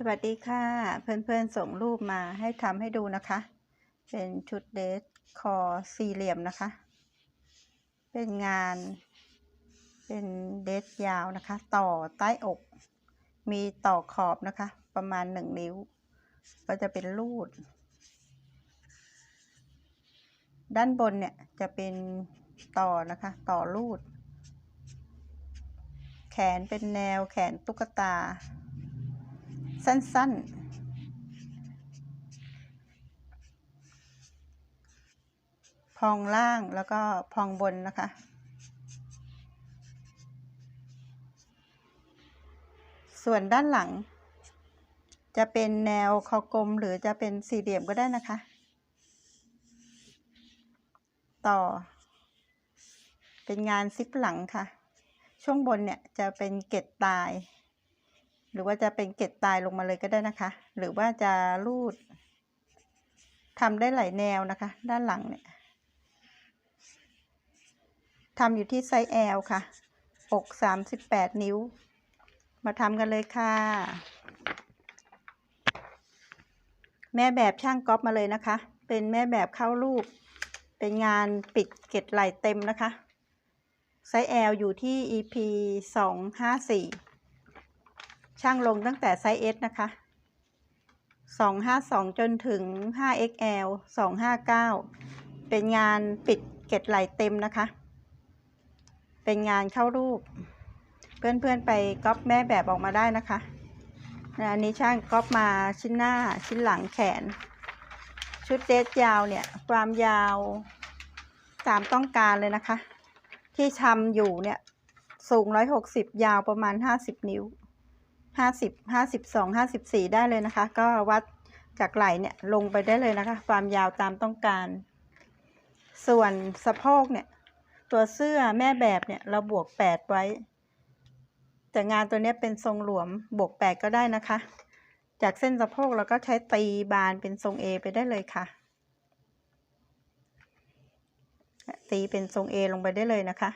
สวัสดีค่ะ เพื่อนๆส่งรูปมาให้ทำให้ดูนะคะ เป็นชุดเดรสคอสี่เหลี่ยมนะคะ เป็นงาน เป็นเดรสยาวนะคะ ต่อใต้อก มีต่อขอบนะคะ ประมาณหนึ่งนิ้ว ก็จะเป็นรูด ด้านบนเนี่ยจะเป็นต่อนะคะ ต่อรูด แขนเป็นแนวแขนตุ๊กตา สั้น ๆ พองล่างแล้วก็พองบนนะคะ ส่วนด้านหลัง จะเป็นแนวคอกลมหรือจะเป็นสี่เหลี่ยมก็ได้นะคะ ต่อ เป็นงานซิปหลังค่ะ ช่วงบนเนี่ยจะเป็นเกล็ดตาย หรือว่าจะเป็นเกล็ดตายลงมาเลยก็ได้นะคะ หรือว่าจะรูดทำได้หลายแนวนะคะ ด้านหลังเนี่ยทำอยู่ที่ไซส์ L ค่ะ อก 38 นิ้ว มาทำกันเลยค่ะ แม่แบบช่างก๊อปมาเลยนะคะ เป็นแม่แบบเข้ารูป เป็นงานปิดเกล็ดไหลเต็มนะคะ ไซส์ L อยู่ที่ EP 254 ช่างลงตั้งแต่ไซส์ S นะคะ 252 จนถึง 5XL 259 เป็นงานปิดเกล็ดไหลเต็มนะคะ เป็นงานเข้ารูป เพื่อนๆไปก๊อปแม่แบบออกมาได้นะคะอันนี้ช่างก๊อปมาชิ้นหน้าชิ้นหลังแขน ชุดเดรสยาวเนี่ย ความยาวตามต้องการเลยนะคะ ที่ทำอยู่เนี่ย สูง 160 ยาวประมาณ 50 นิ้ว 50 52 54 ได้เลยนะคะ ก็วัดจากไหล่เนี่ยลงไปได้เลยนะคะ ความยาวตามต้องการ ส่วนสะโพกเนี่ย ตัวเสื้อแม่แบบเนี่ยเราบวก 8 ไว้ แต่งานตัวนี้เป็นทรงหลวมบวก 8 ก็ได้นะคะ จากเส้นสะโพกเราก็ใช้ตีบานเป็นทรง A ไปได้เลยค่ะ ตีเป็นทรง A ลงไปได้เลยนะคะ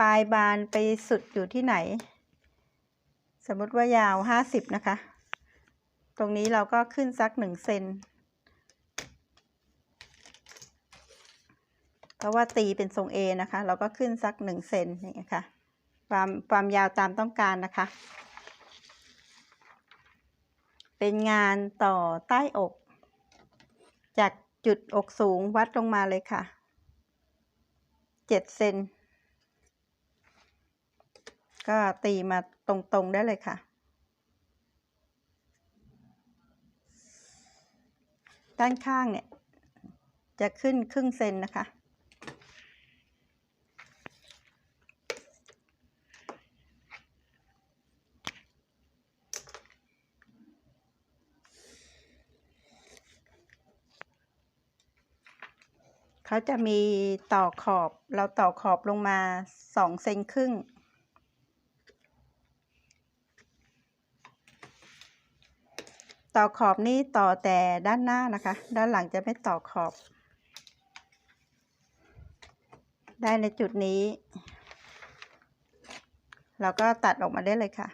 ปลายบานไปสุดอยู่ที่ไหน สมมติว่ายาวห้าสิบนะคะ ตรงนี้เราก็ขึ้นสักหนึ่งเซนเพราะว่าตีเป็นทรง A นะคะ เราก็ขึ้นสักหนึ่งเซนอย่างเงี้ยค่ะ ความความยาวตามต้องการนะคะ เป็นงานต่อใต้อก จากจุดอกสูงวัดลงมาเลยค่ะเจ็ดเซน ก็ตีมาตรงๆได้เลยค่ะ ด้านข้างเนี่ย จะขึ้นครึ่งเซนนะคะ เขาจะมีต่อขอบเราต่อขอบลงมาสองเซนครึ่ง ต่อขอบนี่ต่อแต่ด้านหน้านะคะ ด้านหลังจะไม่ต่อขอบ ได้ในจุดนี้ เราก็ตัดออกมาได้เลยค่ะ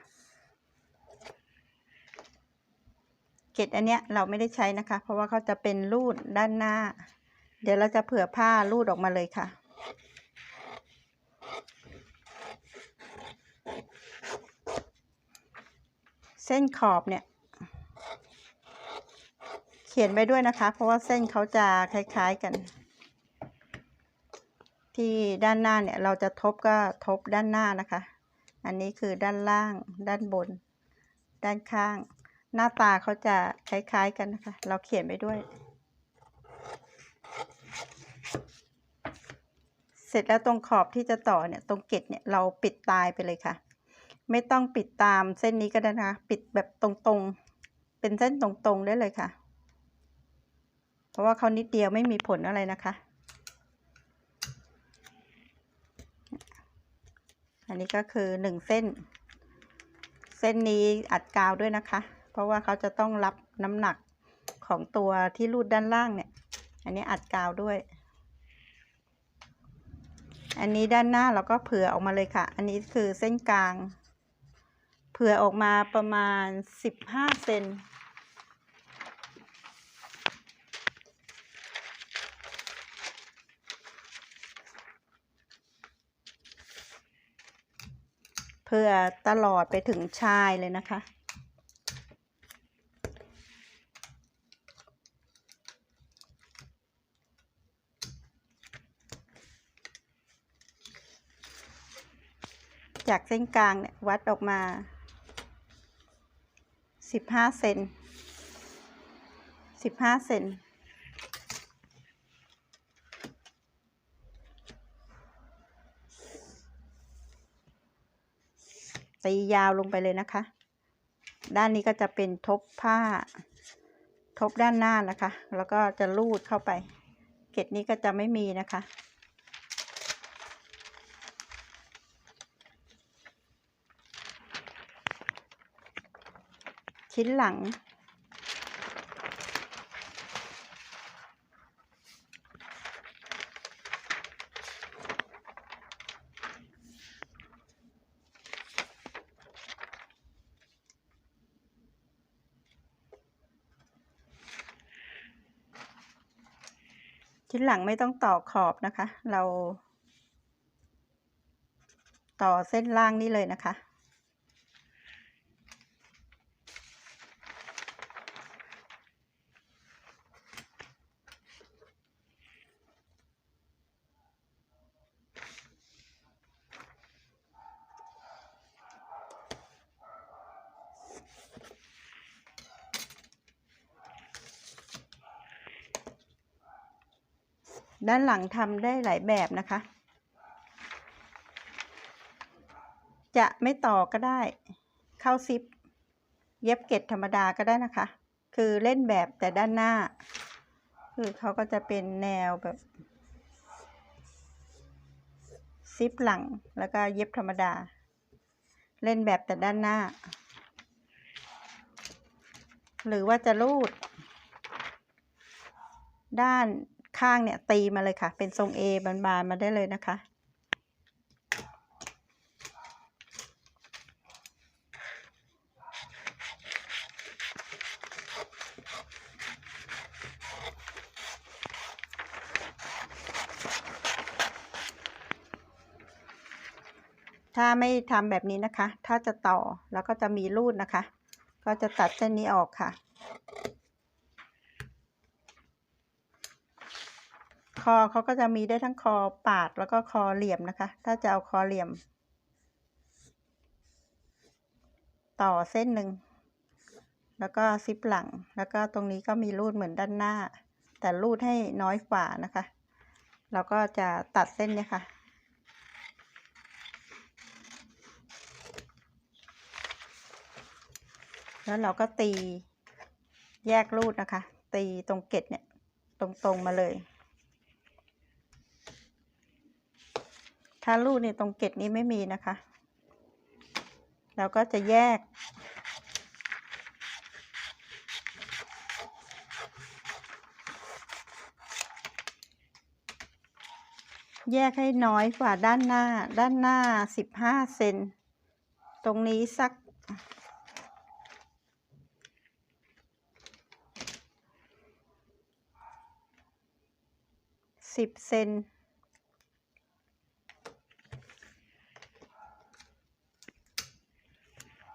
เกล็ดอันเนี้ยเราไม่ได้ใช้นะคะ เพราะว่าเขาจะเป็นรูดด้านหน้า เดี๋ยวเราจะเผื่อผ้ารูดออกมาเลยค่ะเส้นขอบเนี่ย เขียนไว้ด้วยนะคะ เพราะว่าเส้นเขาจะคล้ายๆกัน ที่ด้านหน้าเนี่ยเราจะทบก็ทบด้านหน้านะคะ อันนี้คือด้านล่าง ด้านบน ด้านข้าง หน้าตาเขาจะคล้ายๆกันนะคะ เราเขียนไว้ด้วย เสร็จแล้วตรงขอบที่จะต่อเนี่ยตรงเกล็ดเนี่ยเราปิดตายไปเลยค่ะ ไม่ต้องปิดตามเส้นนี้ก็ได้นะคะ ปิดแบบตรงๆเป็นเส้นตรงๆได้เลยค่ะ ราะว่าเขานิดเดียวไม่มีผลอะไรนะคะ อันนี้ก็คือหนึ่งเส้น เส้นนี้อัดกาวด้วยนะคะ เพราะว่าเขาจะต้องรับน้ำหนักของตัวที่รูดด้านล่างเนี่ย อันนี้อัดกาวด้วย อันนี้ด้านหน้าเราก็เผื่อออกมาเลยค่ะ อันนี้คือเส้นกลาง เผื่อออกมาประมาณสิบห้าเซน เพื่อตลอดไปถึงชายเลยนะคะ จากเส้นกลางเนี่ยวัดออกมาสิบห้าเซนสิบห้าเซน ตียาวลงไปเลยนะคะ ด้านนี้ก็จะเป็นทบผ้า ทบด้านหน้านะคะ แล้วก็จะลูดเข้าไป เกล็ดนี้ก็จะไม่มีนะคะชิ้นหลัง ชิ้นหลังไม่ต้องต่อขอบนะคะ เรา ต่อเส้นล่างนี่เลยนะคะ ด้านหลังทำได้หลายแบบนะคะ จะไม่ต่อก็ได้ เข้าซิป เย็บเกล็ดธรรมดาก็ได้นะคะ คือเล่นแบบแต่ด้านหน้า คือเขาก็จะเป็นแนวแบบ ซิปหลังแล้วก็เย็บธรรมดา เล่นแบบแต่ด้านหน้า หรือว่าจะรูด ด้าน ข้างเนี่ยตีมาเลยค่ะ เป็นทรง A บานๆมาได้เลยนะคะ ถ้าไม่ทำแบบนี้นะคะ ถ้าจะต่อแล้วก็จะมีรูดนะคะ ก็จะตัดเส้นนี้ออกค่ะ อเขาก็จะมีได้ทั้งคอปาดแล้วก็คอเหลี่ยมนะคะ ถ้าจะเอาคอเหลี่ยม ต่อเส้นหนึ่ง แล้วก็ซิปหลัง แล้วก็ตรงนี้ก็มีรูดเหมือนด้านหน้า แต่รูดให้น้อยกว่านะคะ เราก็จะตัดเส้นเนี้ยค่ะแล้วเราก็ตีแยกรูดนะคะ ตีตรงเกล็ดเนี่ย ตรงๆมาเลย ถ้ารูดเนี่ยตรงเกล็ดนี้ไม่มีนะคะ เราก็จะแยก แยกให้น้อยกว่าด้านหน้า ด้านหน้าสิบห้าเซน ตรงนี้สักสิบเซน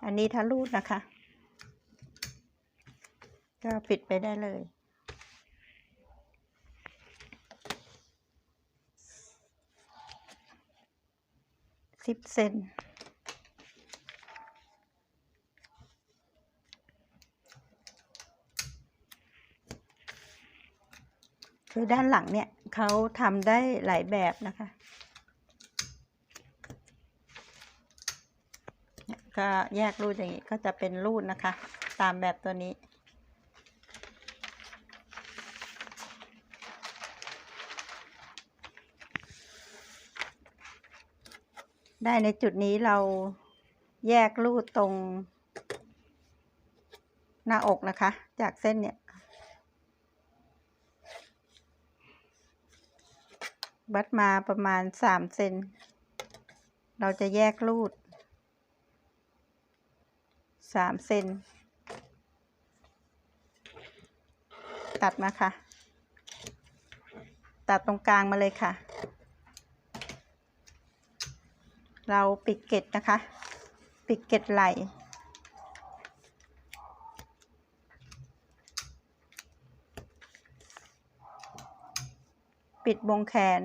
อันนี้ทะลูดนะคะ ก็ปิดไปได้เลย สิบเซนคือด้านหลังเนี่ยเขาทำได้หลายแบบนะคะเนี่ย ก็แยกรูดอย่างนี้ก็จะเป็นรูดนะคะ ตามแบบตัวนี้ได้ในจุดนี้เราแยกรูดตรง หน้าอกนะคะ จากเส้นเนี่ย วัดมาประมาณสามเซนเราจะแยกรูด สามเซนตัดมาค่ะ ตัดตรงกลางมาเลยค่ะ เราปิดเกล็ดนะคะ ปิดเกล็ดไหลปิดวงแขน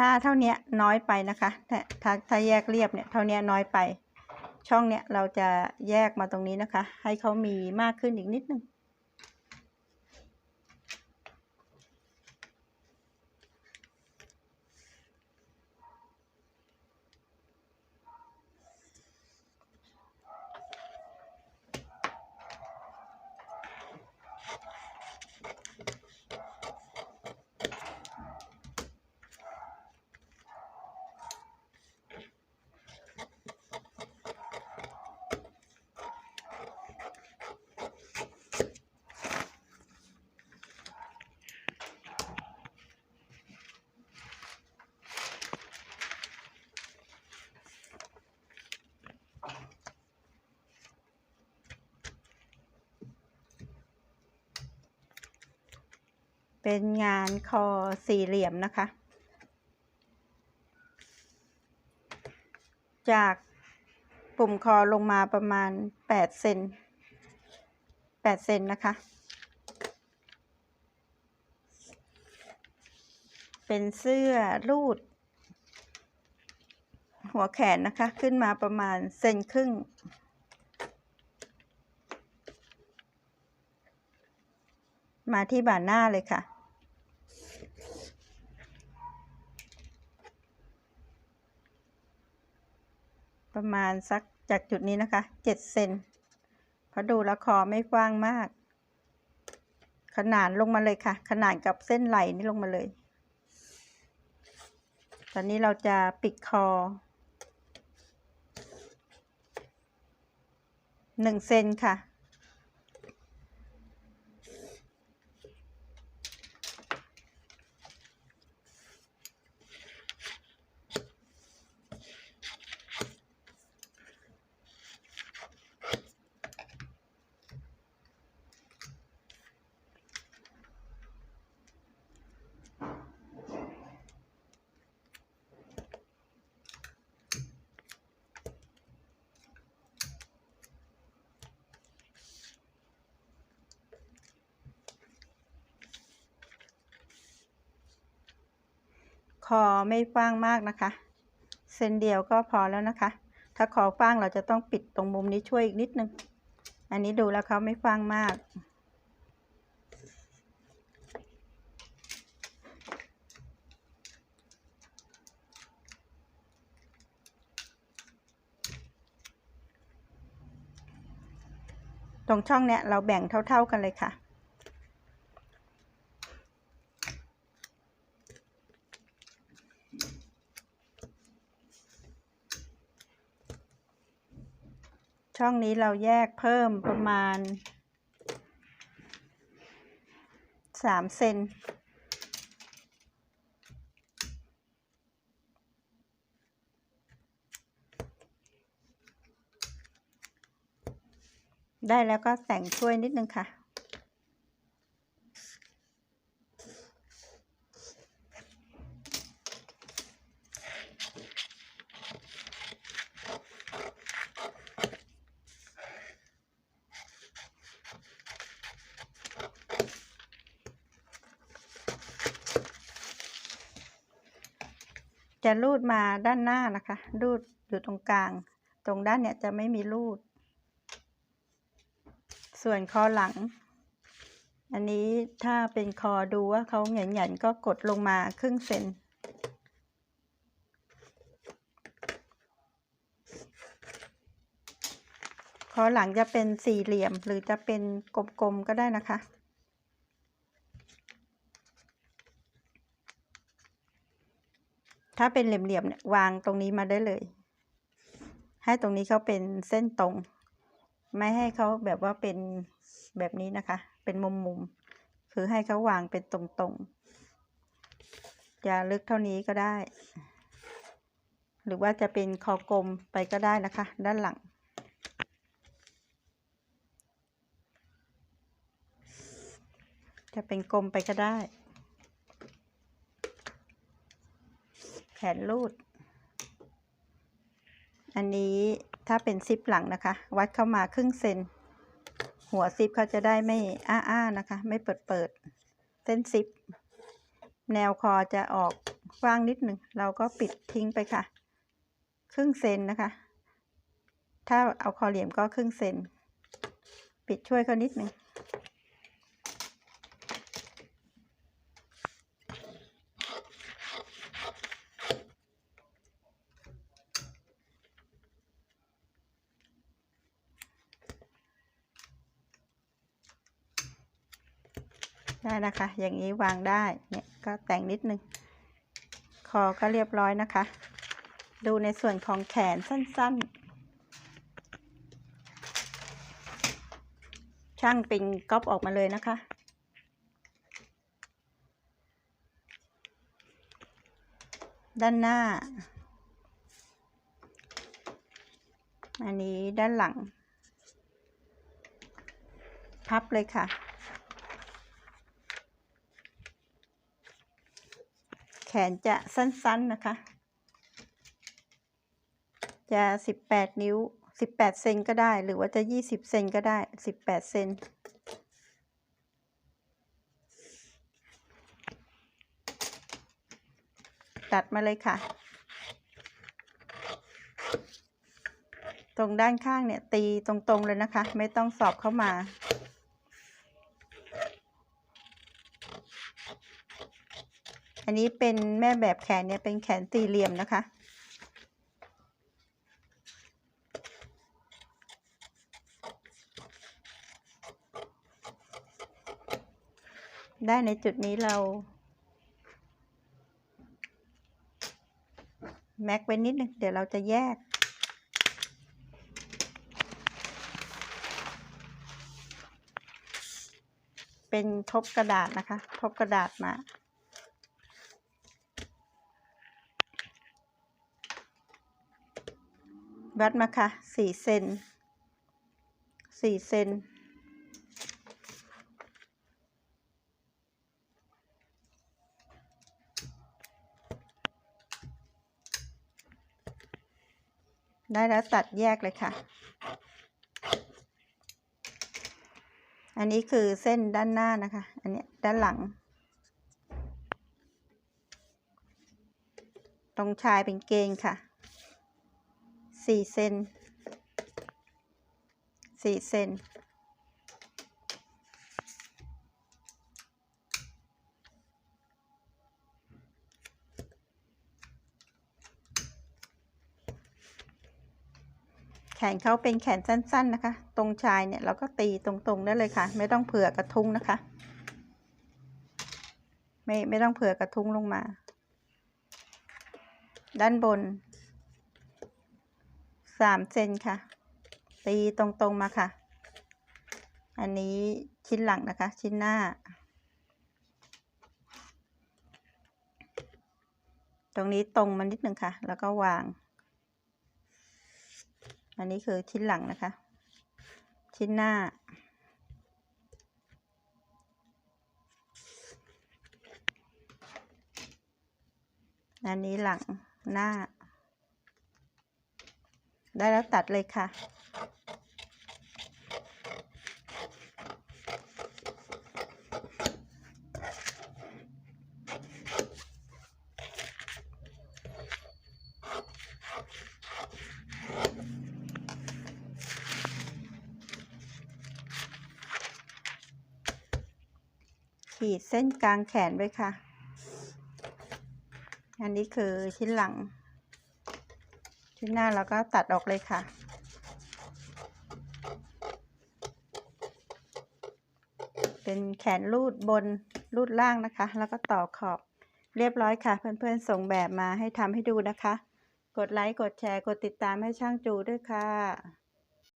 ถ้าเท่านี้น้อยไปนะคะแต่ถ้าถ้าแยกเรียบเนี่ยเท่านี้น้อยไป ช่องเนี้ยเราจะแยกมาตรงนี้นะคะ ให้เขามีมากขึ้นอีกนิดนึง เป็นงานคอสี่เหลี่ยมนะคะ จากปุ่มคอลงมาประมาณแปดเซนแปดเซนนะคะ เป็นเสื้อรูด หัวแขนนะคะ ขึ้นมาประมาณเซนครึ่ง มาที่บ่าหน้าเลยค่ะ ประมาณสักจากจุดนี้นะคะเจ็ดเซนเพราะดูแล้วคอไม่กว้างมาก ขนาดลงมาเลยค่ะ ขนาดกับเส้นไหลนี่ลงมาเลย ตอนนี้เราจะปิดคอหนึ่งเซนค่ะ อไม่กว้างมากนะคะ เส้นเดียวก็พอแล้วนะคะ ถ้าคอกว้างเราจะต้องปิดตรงมุมนี้ช่วยอีกนิดนึง อันนี้ดูแล้วเขาไม่กว้างมาก ตรงช่องเนี้ยเราแบ่งเท่า ๆกันเลยค่ะ ช่องนี้เราแยกเพิ่มประมาณสามเซนได้แล้วก็แต่งช่วยนิดนึงค่ะ จะรูดมาด้านหน้านะคะ รูดอยู่ตรงกลาง ตรงด้านเนี่ยจะไม่มีรูด ส่วนคอหลัง อันนี้ถ้าเป็นคอดูว่าเขาหยันๆก็กดลงมาครึ่งเซนคอหลังจะเป็นสี่เหลี่ยมหรือจะเป็นกลมๆก็ได้นะคะ ถ้าเป็นเหลี่ยมๆเนี่ยวางตรงนี้มาได้เลย ให้ตรงนี้เขาเป็นเส้นตรง ไม่ให้เขาแบบว่าเป็นแบบนี้นะคะ เป็นมุมๆคือให้เขาวางเป็นตรงจะลึกเท่านี้ก็ได้ หรือว่าจะเป็นคอกลมไปก็ได้นะคะ ด้านหลังจะเป็นกลมไปก็ได้ ขนรูด อันนี้ถ้าเป็นซิปหลังนะคะ วัดเข้ามาครึ่งเซน หัวซิปเขาจะได้ไม่อ้าๆนะคะ ไม่เปิดเปิด เส้นซิป แนวคอจะออกกว้างนิดหนึ่ง เราก็ปิดทิ้งไปค่ะ ครึ่งเซนนะคะ ถ้าเอาคอเหลี่ยมก็ครึ่งเซน ปิดช่วยเขานิดหนึ่ง นะคะ อย่างนี้วางได้เนี่ยก็แต่งนิดนึง คอก็เรียบร้อยนะคะ ดูในส่วนของแขนสั้นๆ ช่างปิงก๊อปออกมาเลยนะคะด้านหน้า อันนี้ด้านหลัง พับเลยค่ะ แขนจะสั้นๆนะคะ จะสิบแปดนิ้วสิบแปดเซนก็ได้ หรือว่าจะยี่สิบเซนก็ได้สิบแปดเซนตัดมาเลยค่ะ ตรงด้านข้างเนี่ยตีตรงๆเลยนะคะ ไม่ต้องสอบเข้ามา อันนี้เป็นแม่แบบแขนเนี่ยเป็นแขนสี่เหลี่ยมนะคะ ได้ในจุดนี้เรา แม็กไว้นิดนึงเดี๋ยวเราจะแยกเป็นทบกระดาษนะคะ ทบกระดาษมา วัดมาค่ะสี่เซนสี่เซนได้แล้วตัดแยกเลยค่ะ อันนี้คือเส้นด้านหน้านะคะ อันนี้ด้านหลัง ตรงชายเป็นเกงค่ะ สี่เซนสี่เซนแขนเขาเป็นแขนสั้น ๆ นะคะ ตรงชายเนี่ยเราก็ตีตรงๆได้เลยค่ะ ไม่ต้องเผื่อกระทุ้งนะคะ ไม่ไม่ต้องเผื่อกระทุ้งลงมา ด้านบน สามเซนค่ะ ตีตรงๆมาค่ะ อันนี้ชิ้นหลังนะคะ ชิ้นหน้า ตรงนี้ตรงมานิดหนึ่งค่ะ แล้วก็วาง อันนี้คือชิ้นหลังนะคะ ชิ้นหน้าอันนี้หลังหน้า ได้แล้วตัดเลยค่ะ ขีดเส้นกลางแขนไว้ค่ะ อันนี้คือชิ้นหลัง ชิ้นหน้าเราก็ตัดออกเลยค่ะ เป็นแขนรูดบนรูดล่างนะคะ แล้วก็ต่อขอบเรียบร้อยค่ะ เพื่อนๆส่งแบบมาให้ทำให้ดูนะคะ กดไลค์ กดแชร์ กดติดตามให้ช่างจูด้วยค่ะ